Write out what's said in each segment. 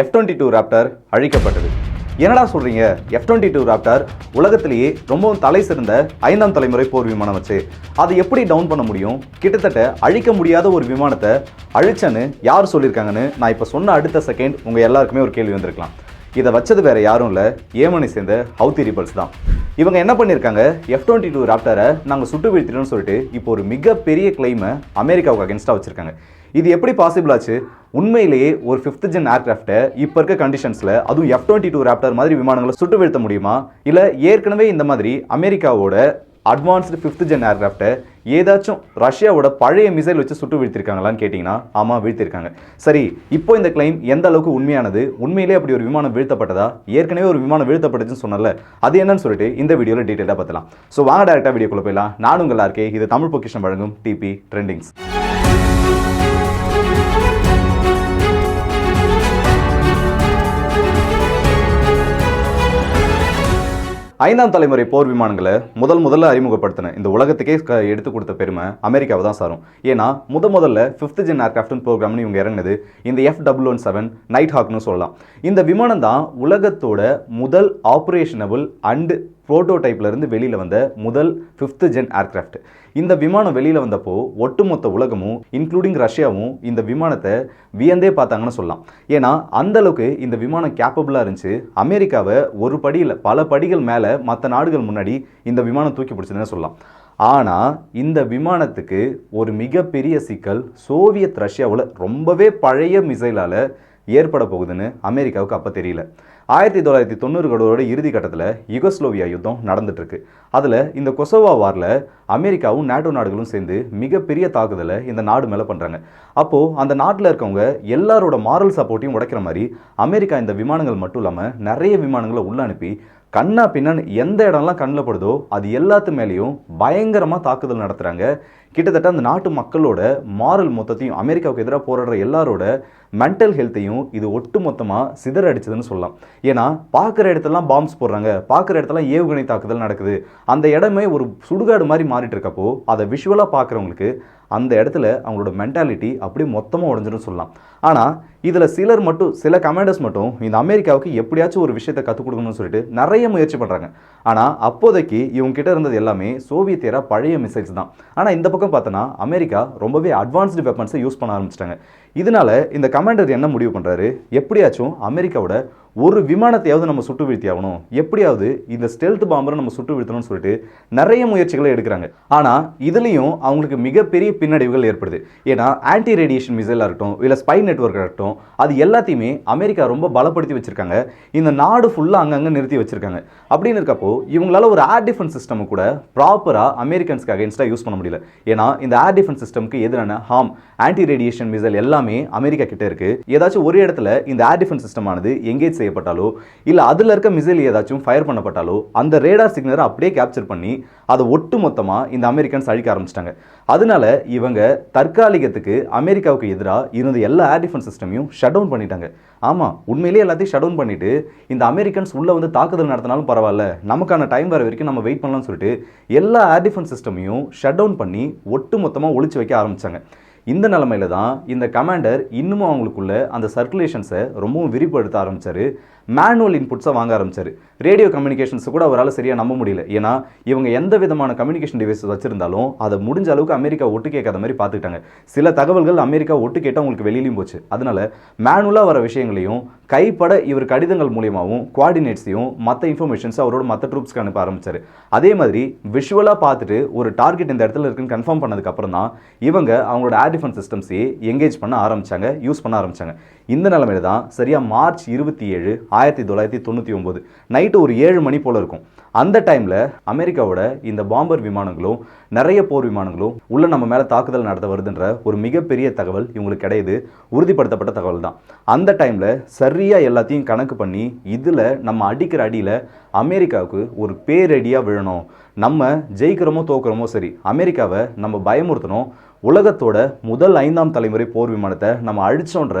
F twenty two raptor அழிக்கப்பட்டது. என்னடா சொல்கிறீங்க எஃப் டுவெண்ட்டி டூ ராப்டர் உலகத்திலேயே ரொம்பவும் தலை சிறந்த ஐந்தாம் தலைமுறை போர் விமானம் வச்சு. அதை எப்படி டவுன் பண்ண முடியும்? கிட்டத்தட்ட அழிக்க முடியாத ஒரு விமானத்தை அழிச்சேன்னு யார் சொல்லியிருக்காங்கன்னு நான் இப்போ சொன்ன அடுத்த செகண்ட் உங்கள் எல்லாருக்குமே ஒரு கேள்வி வந்திருக்கலாம். இதை வச்சது வேறு யாரும் இல்லை. ஏமனை சேர்ந்த ஹவுத்தி ரிபல்ஸ் தான். இவங்க என்ன பண்ணியிருக்காங்க? எஃப் டுவெண்ட்டி டூ ராப்டரை நாங்கள் சுட்டு வீழ்த்திட்டோம்னு சொல்லிட்டு இப்போ ஒரு மிகப்பெரிய கிளைமை அமெரிக்காவுக்கு அகேன்ஸ்டாக வச்சுருக்காங்க. இது எப்படி பாசிபிள் ஆச்சு? உண்மையிலேயே ஒரு ஃபிஃப்த் ஜென் ஏர்கிராஃப்டை இப்போ இருக்க கண்டிஷன்ஸில் அதுவும் எஃப் டுவெண்ட்டி டூ ராப்டர் மாதிரி விமானங்களை சுட்டு வீழ்த்த முடியுமா? இல்லை ஏற்கனவே இந்த மாதிரி அமெரிக்காவோட அட்வான்ஸ்டு ஃபிஃப்த் ஜென் ஏர்கிராஃப்டை ஏதாச்சும் ரஷ்யாவோட பழைய மிசைல் வச்சு சுட்டு வீழ்த்திருக்காங்களான்னு கேட்டிங்கன்னா ஆமாம் வீழ்த்திருக்காங்க. சரி இப்போ இந்த கிளைம் எந்த அளவுக்கு உண்மையானது? உண்மையிலே அப்படி ஒரு விமானம் வீழ்த்தப்பட்டதா? ஏற்கனவே ஒரு விமானம் வீழ்த்தப்பட்டுச்சுன்னு சொன்னல அது என்னன்னு சொல்லிட்டு இந்த வீடியோவில் டீட்டெயிலாக பார்த்துலாம் ஸோ வாங்க டேரெக்டாக வீடியோக்குள்ள போயிடலாம். நானும் உங்கள் இருக்கே இது தமிழ் பொக்கிஷன் வழங்கும் டிபி ட்ரெண்டிங்ஸ் ஐந்தாம் தலைமுறை போர் விமானங்களை முதல் முதல்ல அறிமுகப்படுத்தின இந்த உலகத்துக்கே க- எடுத்து கொடுத்த பெருமை அமெரிக்காவை தான் சாரும். ஏன்னா முத முதல்ல ஃபிஃப்த் ஜென் ஏர்கிராஃப்ட் ப்ரோக்ராம்னு இவங்க இறங்குனது இந்த F double one seven night ஹாக்னு சொல்லலாம். இந்த விமானம் தான் உலகத்தோட முதல் ஆப்ரேஷனபிள் அண்டு ப்ரோட்டோடைப்ல இருந்து வெளியில் வந்த முதல் ஃபிஃப்த் ஜென் ஏர்கிராஃப்ட் இந்த விமானம் வெளியில் வந்தப்போ ஒட்டுமொத்த உலகமும் இன்க்ளூடிங் ரஷ்யாவும் இந்த விமானத்தை வியந்தே பார்த்தாங்கன்னு சொல்லலாம். ஏன்னா அந்தளவுக்கு இந்த விமானம் கேப்பபிளாக இருந்துச்சு. அமெரிக்காவை ஒரு படியில் பல படிகள் மேலே மற்ற நாடுகள் முன்னாடி இந்த விமானம் தூக்கி பிடிச்சதுன்னு சொல்லலாம். ஆனால் இந்த விமானத்துக்கு ஒரு மிகப்பெரிய சிக்கல் சோவியத் ரஷ்யாவில் ரொம்பவே பழைய மிசைலால் ஏற்பட போகுதுன்னு அமெரிக்காவுக்கு அப்போ தெரியல. ஆயிரத்தி தொள்ளாயிரத்தி தொண்ணூறுகளோட இறுதி கட்டத்தில் யுகஸ்லோவியா யுத்தம் நடந்துட்டுருக்கு. அதில் இந்த கொசோவா வாரில் அமெரிக்காவும் நேட்டோ நாடுகளும் சேர்ந்து மிகப்பெரிய தாக்குதலை இந்த நாடு மேலே பண்ணுறாங்க அப்போது அந்த நாட்டில் இருக்கவங்க எல்லாரோட மாரல் சப்போர்ட்டையும் உடைக்கிற மாதிரி அமெரிக்கா இந்த விமானங்கள் மட்டும் இல்லாமல் நிறைய விமானங்களை உள்ள அனுப்பி கண்ணா பின்னன்னு எந்த இடம்லாம் கண்ணில் படுதோ அது எல்லாத்து மேலேயும் பயங்கரமாக தாக்குதல் நடத்துகிறாங்க கிட்டத்தட்ட அந்த நாட்டு மக்களோட மாரல் மொத்தத்தையும் அமெரிக்காவுக்கு எதிராக போராடுற எல்லாரோட மென்டல் ஹெல்த்தையும் இது ஒட்டு மொத்தமாக சிதறடிச்சதுன்னு சொல்லலாம். ஏன்னா பார்க்குற இடத்துலலாம் பாம்ஸ் போடுறாங்க. பார்க்குற இடத்தெல்லாம் ஏவுகணை தாக்குதல் நடக்குது. அந்த இடமே ஒரு சுடுகாடு மாதிரி மாறிட்டு இருக்கப்போ அதை விஷுவலாக பார்க்குறவங்களுக்கு அந்த இடத்துல அவங்களோட மென்டாலிட்டி அப்படியே மொத்தமாக உடஞ்சிடும் சொல்லலாம். ஆனால் இதில் சிலர் மட்டும் சில கமாண்டர்ஸ் மட்டும் இந்த அமெரிக்காவுக்கு எப்படியாச்சும் ஒரு விஷயத்தை கற்றுக் கொடுக்கணும்னு சொல்லிட்டு நிறைய முயற்சி பண்ணுறாங்க ஆனால் அப்போதைக்கு இவங்க கிட்ட இருந்தது எல்லாமே சோவியத் ஏரா பழைய மிசைல்ஸ் தான். ஆனால் இந்த பக்கம் பார்த்தோன்னா அமெரிக்கா ரொம்பவே அட்வான்ஸ்டு வெப்பன்ஸை யூஸ் பண்ண ஆரம்பிச்சிட்டாங்க. இதனால இந்த கமாண்டர் என்ன முடிவு பண்ணுறாரு எப்படியாச்சும் அமெரிக்காவோட ஒரு விமானத்தையாவது நம்ம சுட்டு வீழ்த்தி ஆகணும். எப்படியாவது இந்த ஸ்டெல்த் பாம்பரை நம்ம சுட்டு வீழ்த்தணும்னு சொல்லிட்டு நிறைய முயற்சிகளை எடுக்கிறாங்க. ஆனால் இதுலேயும் அவங்களுக்கு மிகப்பெரிய பின்னடைவுகள் ஏற்படுது. ஏன்னா ஆன்டி ரேடியேஷன் மிசைலாக இருக்கட்டும் இல்லை ஸ்பை நெட்ஒர்க் இருக்கட்டும் அது எல்லாத்தையுமே அமெரிக்கா ரொம்ப பலப்படுத்தி வச்சுருக்காங்க. இந்த நாடு ஃபுல்லாக அங்கங்கே நிறுத்தி வச்சுருக்காங்க. அப்படின்னு இருக்கப்போ இவங்களால ஒரு ஏர் டிஃபென்ஸ் சிஸ்டம் கூட ப்ராப்பராக அமெரிக்கன்ஸ்க்கு அகேன்ஸ்டாக யூஸ் பண்ண முடியல. ஏன்னா இந்த ஏர் டிஃபென்ஸ் சிஸ்டம்க்கு எதிரான ஹார்ம் ஆன்டி ரேடியேஷன் மிசைல் எல்லாம் எல்லாமே அமெரிக்கா கிட்ட இருக்கு. ஏதாச்சும் ஒரு இடத்துல இந்த ஏர் டிஃபென்ஸ் சிஸ்டம் ஆனது எங்கேஜ் செய்யப்பட்டாலோ இல்லை அதில் இருக்க மிசைல் ஏதாச்சும் ஃபயர் பண்ணப்பட்டாலோ அந்த ரேடார் சிக்னரை அப்படியே கேப்சர் பண்ணி அதை ஒட்டு மொத்தமாக இந்த அமெரிக்கன்ஸ் அழிக்க ஆரம்பிச்சிட்டாங்க. அதனால இவங்க தற்காலிகத்துக்கு அமெரிக்காவுக்கு எதிராக இருந்த எல்லா ஏர் டிஃபென்ஸ் சிஸ்டமையும் ஷட் டவுன் பண்ணிட்டாங்க. ஆமாம் உண்மையிலேயே எல்லாத்தையும் ஷட் டவுன் பண்ணிட்டு இந்த அமெரிக்கன்ஸ் உள்ளே வந்து தாக்குதல் நடத்தினாலும் பரவாயில்ல நமக்கான டைம் வர வரைக்கும் நம்ம வெயிட் பண்ணலாம்னு சொல்லிட்டு எல்லா ஏர் டிஃபென்ஸ் சிஸ்டமையும் ஷட் டவுன் பண்ணி ஒட்டு மொத்தமாக ஒழிச்சு வைக்க ஆரம்பிச்சாங்க. இந்த நிலமையில தான் இந்த கமாண்டர் இன்னமும் அவங்களுக்குள்ள அந்த சர்க்குலேஷன்ஸை ரொம்பவும் விரிப்படுத்த ஆரம்பிச்சாரு. மேனுவல் இன்புட்ஸை வாங்க ஆரம்பிச்சாரு. ரேடியோ கம்யூனிகேஷன்ஸ் கூட அவரால் சரியாக நம்ப முடியல. ஏன்னா இவங்க எந்த விதமான கம்யூனிகேஷன் டிவைஸ் வச்சுருந்தாலும் அதை முடிஞ்ச அளவுக்கு அமெரிக்கா ஒட்டு கேட்காத மாதிரி பார்த்துக்கிட்டாங்க. சில தகவல்கள் அமெரிக்கா ஒட்டு கேட்டால் உங்களுக்கு வெளியிலையும் போச்சு. அதனால மேனுவலாக வர விஷயங்களையும் கைப்பட இவர் கடிதங்கள் மூலியமாகவும் குவாடினேட்ஸையும் மற்ற இன்ஃபர்மேஷன்ஸ் அவரோட மற்ற ட்ரூப்ஸ்க்கு அனுப்ப ஆரம்பிச்சாரு. அதே மாதிரி விஷுவலாக பார்த்துட்டு ஒரு டார்கெட் இந்த இடத்துல இருக்குன்னு கன்ஃபார்ம் பண்ணதுக்கப்புறம் தான் இவங்க அவங்களோட ஏர் டிஃபென்ஸ் சிஸ்டம்ஸையே எங்கேஜ் பண்ண ஆரம்பிச்சாங்க யூஸ் பண்ண ஆரம்பிச்சாங்க. இந்த நிலமையில தான் சரியாக மார்ச் இருபத்தி ஏழு ஆயிரத்தி தொள்ளாயிரத்தி தொண்ணூற்றி ஒம்பது நைட்டு ஒரு ஏழு மணி போல் இருக்கும். அந்த டைமில் அமெரிக்காவோட இந்த பாம்பர் விமானங்களும் நிறைய போர் விமானங்களும் உள்ள நம்ம மேலே தாக்குதல் நடத்த வருதுன்ற ஒரு மிகப்பெரிய தகவல் இவங்களுக்கு கிடையாது. உறுதிப்படுத்தப்பட்ட தகவல் தான். அந்த டைமில் சரியாக எல்லாத்தையும் கணக்கு பண்ணி இதில் நம்ம அடிக்கிற அடியில் அமெரிக்காவுக்கு ஒரு பேரடியாக விழணும். நம்ம ஜெயிக்கிறோமோ தோக்குறோமோ சரி அமெரிக்காவை நம்ம பயமுறுத்தணும். உலகத்தோட முதல் ஐந்தாம் தலைமுறை போர் விமானத்தை நம்ம அழிச்சோன்ற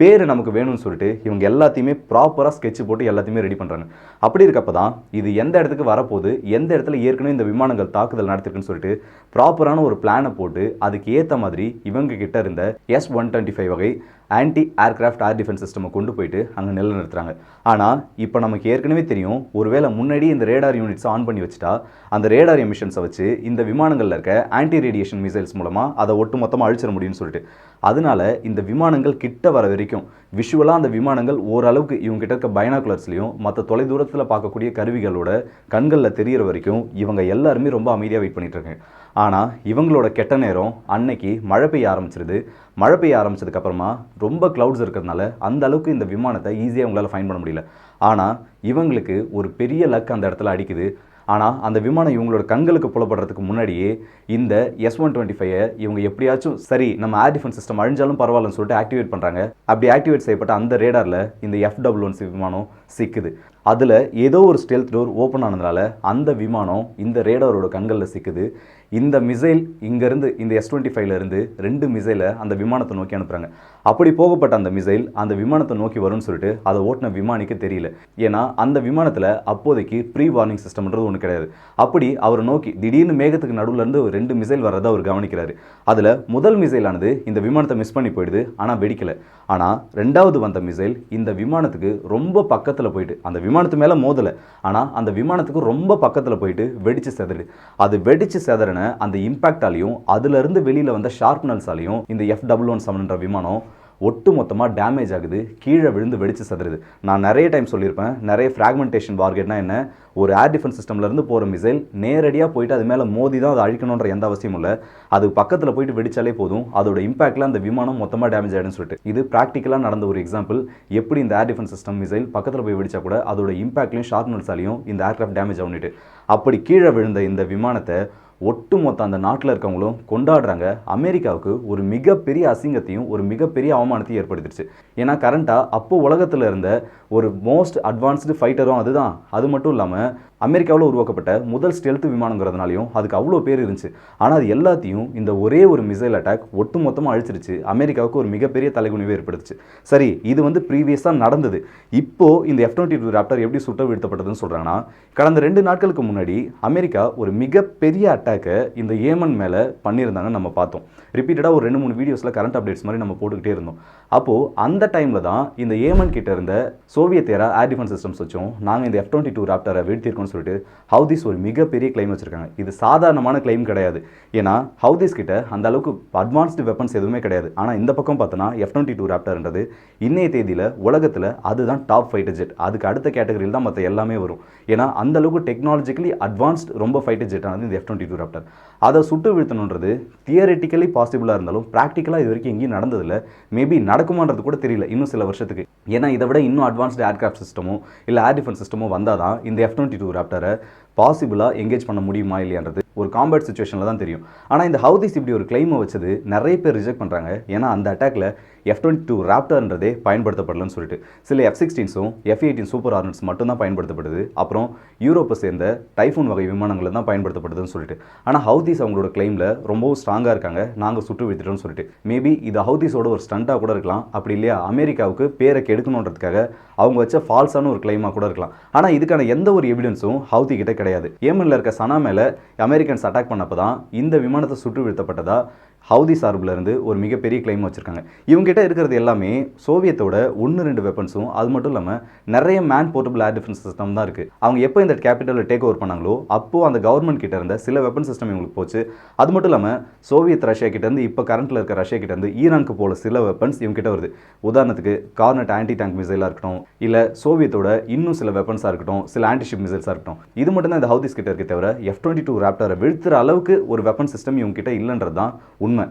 பேர் நமக்கு வேணும்னு சொல்லிட்டு இவங்க எல்லாத்தையுமே ப்ராப்பராக ஸ்கெட்ச் போட்டு எல்லாத்தையுமே ரெடி பண்ணுறாங்க அப்படி இருக்கப்ப தான் இது எந்த இடத்துக்கு வரப்போகுது எந்த இடத்துல ஏற்கனவே இந்த விமானங்கள் தாக்குதல் நடத்திருக்குன்னு சொல்லிட்டு ப்ராப்பரான ஒரு பிளானை போட்டு அதுக்கு ஏற்ற மாதிரி இவங்க கிட்ட இருந்த எஸ் ஒன் டுவெண்ட்டி ஃபைவ் வகை ஆன்டி ஏர்க்ராஃப்ட் ஏர் டிஃபென்ஸ் சிஸ்டமை கொண்டு போயிட்டு அங்கே நிலைநிறுத்துறாங்க. ஆனால் இப்போ நமக்கு ஏற்கனவே தெரியும் ஒருவேளை முன்னாடி இந்த ரேடார் யூனிட்ஸ் ஆன் பண்ணி வச்சுட்டா அந்த ரேடார் எமிஷன்ஸை வச்சு இந்த விமானங்களில் இருக்க ஆன்டி ரேடியேஷன் மிசைல்ஸ் மூலமாக அதை ஒட்டு மொத்தமாக அழிச்சிட முடியும்னு சொல்லிட்டு. அதனால இந்த விமானங்கள் கிட்ட வர வரைக்கும் விஷுவலாக அந்த விமானங்கள் ஓரளவுக்கு இவங்ககிட்ட இருக்க பைனாகுலர்ஸ்லையும் மற்ற தொலைதூரத்தில் பார்க்கக்கூடிய கருவிகளோட கண்களில் தெரிகிற வரைக்கும் இவங்க எல்லாருமே ரொம்ப அமைதியாக வெயிட் பண்ணிகிட்ருக்காங்க இருக்காங்க ஆனால் இவங்களோட கெட்ட நேரம் அன்னைக்கு மழை பெய்ய ஆரம்பிச்சிருது. மழை பெய்ய ஆரம்பிச்சதுக்கப்புறமா ரொம்ப க்ளவுட்ஸ் இருக்கிறதுனால அந்த அளவுக்கு இந்த விமானத்தை ஈஸியாக உங்களால் ஃபைன் பண்ண முடியல. ஆனால் இவங்களுக்கு ஒரு பெரிய லக் அந்த இடத்துல அடிக்குது. ஆனால் அந்த விமானம் இவங்களோட கண்களுக்கு புலப்படுறதுக்கு முன்னாடியே இந்த எஸ் ஒன் டுவெண்ட்டி ஃபைவ் இவங்க எப்படியாச்சும் சரி நம்ம ஏர் டிஃபென்ஸ் சிஸ்டம் அழிஞ்சாலும் பரவாயில்லன்னு சொல்லிட்டு ஆக்டிவேட் பண்ணுறாங்க அப்படி ஆக்டிவேட் செய்யப்பட்ட அந்த ரேடாரில் இந்த எஃப் டபுள் ஒன் விமானம் சிக்குது. அதில் ஏதோ ஒரு ஸ்டெல்த் டோர் ஓப்பன் ஆனதுனால அந்த விமானம் இந்த ரேடாரோட கண்களில் சிக்குது. இந்த மிசைல் இங்கேருந்து இந்த எஸ் டுவெண்ட்டி இருந்து ரெண்டு மிசைலை அந்த விமானத்தை நோக்கி அனுப்புகிறாங்க அப்படி போகப்பட்ட அந்த மிசைல் அந்த விமானத்தை நோக்கி வரும்னு சொல்லிட்டு அதை ஓட்டின விமானிக்கு தெரியல. ஏன்னா அந்த விமானத்தில் அப்போதைக்கு ப்ரீ வார்னிங் சிஸ்டம்ன்றது ஒன்று கிடையாது. அப்படி அவர் நோக்கி திடீர்னு மேகத்துக்கு நடுவுலேருந்து ஒரு ரெண்டு மிசைல் வர்றதை அவர் கவனிக்கிறாரு. அதில் முதல் மிசைலானது இந்த விமானத்தை மிஸ் பண்ணி போயிடுது ஆனால் வெடிக்கல. ஆனால் ரெண்டாவது வந்த மிசைல் இந்த விமானத்துக்கு ரொம்ப பக்கத்தில் போயிட்டு அந்த விமானத்து மேலே மோதலை. ஆனால் அந்த விமானத்துக்கு ரொம்ப பக்கத்தில் போயிட்டு வெடிச்சு செதறு அது வெடிச்சு செதறின அந்த இம்பாக்டாலையும் அதுலேருந்து வெளியில் வந்த ஷார்ப்னல்ஸாலையும் இந்த எஃப் டபுள் ஒன் செவன்ன்ற விமானம் ஒட்டு மொத்தமாக டேமேஜ் ஆகுது கீழே விழுந்து வெடிச்சு சதுருது. நான் நிறைய டைம் சொல்லியிருப்பேன் நிறைய ஃப்ராக்மெண்டேஷன் வார்கெட்னா என்ன? ஒரு ஏர் டிஃபென்ஸ் சிஸ்டம்லேருந்து போகிற மிசைல் நேரடியாக போயிட்டு அது மேலே மோதி தான் அதை அழிக்கணுன்ற எந்த அவசியமும் இல்லை. அது பக்கத்தில் போயிட்டு வெடிச்சாலே போதும் அதோட இம்பாக்டில் அந்த விமானம் மொத்தமாக டேமேஜ் ஆகிடும்னு சொல்லிட்டு. இது ப்ராக்டிக்கலாக நடந்த ஒரு எக்ஸாம்பிள் எப்படி இந்த ஏர் டிஃபென்ஸ் சிஸ்டம் மிசைல் பக்கத்தில் போய் வெடிச்சா கூட அதோட இம்பாக்ட்லையும் ஷார்ப்னல்ஸாலையும் இந்த ஏர்க்ராஃப்ட் டேமேஜ் ஆகுனிட்டு அப்படி கீழே விழுந்த இந்த விமானத்தை ஒட்டுமொத்த அந்த நாட்டில் இருக்கவங்களும் கொண்டாடுறாங்க. அமெரிக்காவுக்கு ஒரு மிகப்பெரிய அசிங்கத்தையும் ஒரு மிகப்பெரிய அவமானத்தையும் ஏற்படுத்திடுச்சு. ஏன்னா கரண்ட்டாக அப்போ உலகத்தில் இருந்த ஒரு மோஸ்ட் அட்வான்ஸ்டு ஃபைட்டரும் அதுதான். அது மட்டும் இல்லாமல் அமெரிக்காவில் உருவாக்கப்பட்ட முதல் ஸ்டெல்த் விமானங்கிறதுனாலையும் அதுக்கு அவ்வளோ பேர் இருந்துச்சு. ஆனால் அது எல்லாத்தையும் இந்த ஒரே ஒரு மிசைல் அட்டாக் ஒட்டு மொத்தமாக அழிச்சிருச்சு. அமெரிக்காவுக்கு ஒரு மிகப்பெரிய தலைகுனிவை ஏற்படுத்துச்சு. சரி இது வந்து ப்ரீவியஸாக நடந்தது. இப்போ இந்த எஃப் டுவெண்ட்டி டூ ராப்டர் எப்படி சுட்ட வீழ்த்தப்பட்டதுன்னு சொல்கிறாங்கன்னா கடந்த ரெண்டு நாட்களுக்கு முன்னாடி அமெரிக்கா ஒரு மிகப்பெரிய அட்டாக்கை இந்த ஏமன் மேலே பண்ணியிருந்தாங்கன்னு நம்ம பார்த்தோம். ரிப்பீட்டடாக ஒரு ரெண்டு மூணு வீடியோஸில் கரண்ட் அப்டேட்ஸ் மாதிரி நம்ம போட்டுக்கிட்டே இருந்தோம். அப்போது அந்த டைமில் தான் இந்த ஏமன் கிட்ட இருந்த Soviet era air defence systems வச்சும் நாங்கள் இந்த எஃப் டுவெண்ட்டி டூ ராப்டரை சொல்லிட்டு ஹவுதிஸ் ஒரு மிகப்பெரிய கிளைம் வச்சுருக்காங்க. இது சாதாரணமான கிளைம் கிடையாது. ஏன்னா ஹவுதிஸ் கிட்ட அந்த அளவுக்கு அட்வான்ஸ்டு வெப்பன்ஸ் எதுவுமே கிடையாது. ஆனால் இந்த பக்கம் பார்த்தோன்னா எஃப் டுவெண்ட்டி டூ ராப்டர்ன்றது இன்னைய தேதியில் உலகத்தில் அதுதான் டாப் ஃபைட்டர் ஜெட் அதுக்கு அடுத்த கேட்டகரியில் தான் மற்ற எல்லாமே வரும். ஏன்னா அந்த அளவுக்கு டெக்னாலஜிக்கலி அட்வான்ஸ்ட் ரொம்ப ஃபைட்டர் ஜெட் ஆனது இந்த எஃப் டுவெண்ட்டி டூ ராப்டர் அதை சுட்டு வீழ்த்தணுன்றது தியரட்டிக்கலி பாசிபிளாக இருந்தாலும் ப்ராக்டிக்கலாக இது வரைக்கும் எங்கேயும் நடந்ததில்லை. மேபி நடக்குமான்றது கூட தெரியல இன்னும் சில வருஷத்துக்கு. ஏன்னா இதை விட இன்னும் அட்வான்ஸ்டு ஏர்கிராஃப்ட் சிஸ்டமோ இல்லை ஏர் டிஃபென்ஸ் சிஸ்டமோ வந்தால் தான் இந்த எஃப் டுவெண்ட்டி டூ ராப்டரை பாசிபிளாக எங்கேஜ் பண்ண முடியுமா இல்லையான்றது ஒரு காம்பேட் சுச்சுவேஷனில் தான் தெரியும். ஆனால் இந்த ஹவுதிஸ் இப்படி ஒரு கிளைமை வச்சது நிறைய பேர் ரிஜெக்ட் பண்ணுறாங்க ஏன்னா அந்த அட்டாக்ல எஃப் டுவெண்ட்டி டூ ராப்டர்ன்றதே பயன்படுத்தப்படலன்னு சொல்லிட்டு. சில எஃப் சிக்ஸ்டீன்ஸும் எஃப் எயிட்டீன் சூப்பர் ஆர்னட்ஸ் மட்டும்தான் பயன்படுத்தப்படுது. அப்புறம் யூரோப்பை சேர்ந்த டைஃபூன் வகை விமானங்கள் தான் பயன்படுத்தப்படுதுன்னு சொல்லிட்டு. ஆனால் ஹவுதிஸ் அவங்களோட கிளைமில் ரொம்பவும் ஸ்ட்ராங்காக இருக்காங்க. நாங்கள் சுட்டு வித்துட்டோம்னு சொல்லிட்டு. மேபி இது ஹவுதிஸோட ஒரு ஸ்டண்ட்டாக கூட இருக்கலாம். அப்படி இல்லையா அமெரிக்காவுக்கு பேரை கெடுக்கணுன்றதுக்காக அவங்க வச்ச ஃபால்ஸான ஒரு கிளைமாக கூட இருக்கலாம். ஆனால் இதுக்கான எந்த ஒரு எவிடன்ஸும் ஹவுதி கிட்ட கிடையாது. ஏமனில் இருக்க சனா மேலே அமெரிக்கன்ஸ் அட்டாக் பண்ணப்போ தான் இந்த விமானத்தை சுட்டு வீழ்த்தப்பட்டதா? ஹவுதி சார்பில் இருந்து ஒரு மிகப்பெரிய கிளைம் வச்சுருக்காங்க. இவங்ககிட்ட இருக்கிறது எல்லாமே சோவியத்தோட ஒன்று ரெண்டு வெப்பன்ஸும் அது மட்டும் இல்லாமல் நிறைய man portable air defence system தான் இருக்குது அவங்க எப்போ இந்த கேபிட்டலில் டேக் ஓவர் பண்ணாங்களோ அப்போது அந்த கவர்மெண்ட் கிட்ட இருந்த சில வெப்பன் சிஸ்டம் இவங்களுக்கு போச்சு. அது மட்டும் இல்லாமல் சோவியத் ரஷ்யா கிட்டேருந்து இப்போ கரண்ட்டில் இருக்க ரஷ்யா ஈரானுக்கு போல சில வெப்பன்ஸ் இவங்ககிட்ட வருது. உதாரணத்துக்கு கார்னட் ஆன்டி டேங்க் மிசைலாக இருக்கட்டும் இல்லை சோவியத்தோட இன்னும் சில வெப்பன்ஸாக இருக்கட்டும் சில ஆன்டிஷிப் மிசைல்ஸாக இருக்கட்டும். இது மட்டும் தான் இந்த ஹவுதிஸ் கிட்ட இருக்க தவிர எஃப் டுவெண்ட்டி டூ ராப்டரை வீழ்த்துற அளவுக்கு ஒரு வெப்பன் சிஸ்டம் இவங்க கிட்ட இல்லைன்றது தான் உண்மை.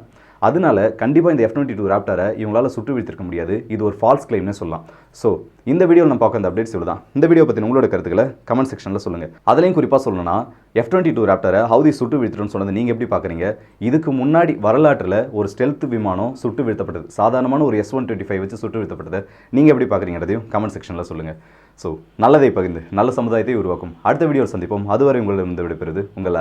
அதனால கண்டிப்பாக இந்த எஃப் டுவெண்ட்டி டூ ராப்டரை இவங்களால சுட்டு வீழ்த்திருக்க முடியாது. இது ஒரு ஃபால்ஸ் கிளைம்னு சொல்லலாம். ஸோ இந்த வீடியோவில் நம்ம பார்க்க அந்த அப்டேட்ஸ் இவ்வளோ தான் இந்த வீடியோ பற்றி உங்களோட கருத்துக்களை கமெண்ட் செக்ஷனில் சொல்லுங்கள் அதுலேயும் குறிப்பாக சொல்லணும்னா எஃப் டுவெண்ட்டி டூ ராப்டரை ஹவுதி சுட்டு வீழ்த்திட்டோம்னு சொன்னது நீங்கள் எப்படி பார்க்குறீங்க? இதுக்கு முன்னாடி வரலாற்றில் ஒரு ஸ்டெல்த் விமானம் சுட்டு வீழ்த்தப்பட்டது. சாதாரணமான ஒரு எஸ் ஒன் டுவெண்ட்டி ஃபைவ் வச்சு சுட்டு வீழ்த்தப்பட்டது நீங்கள் எப்படி பார்க்குறீங்கிறதையும் கமெண்ட் செக்ஷனில் சொல்லுங்கள் ஸோ நல்லதை பகிர்ந்து நல்ல சமுதாயத்தை உருவாக்கும். அடுத்த வீடியோவில் சந்திப்போம். அதுவரை உங்களிடம் விடைபெறுது உங்கள்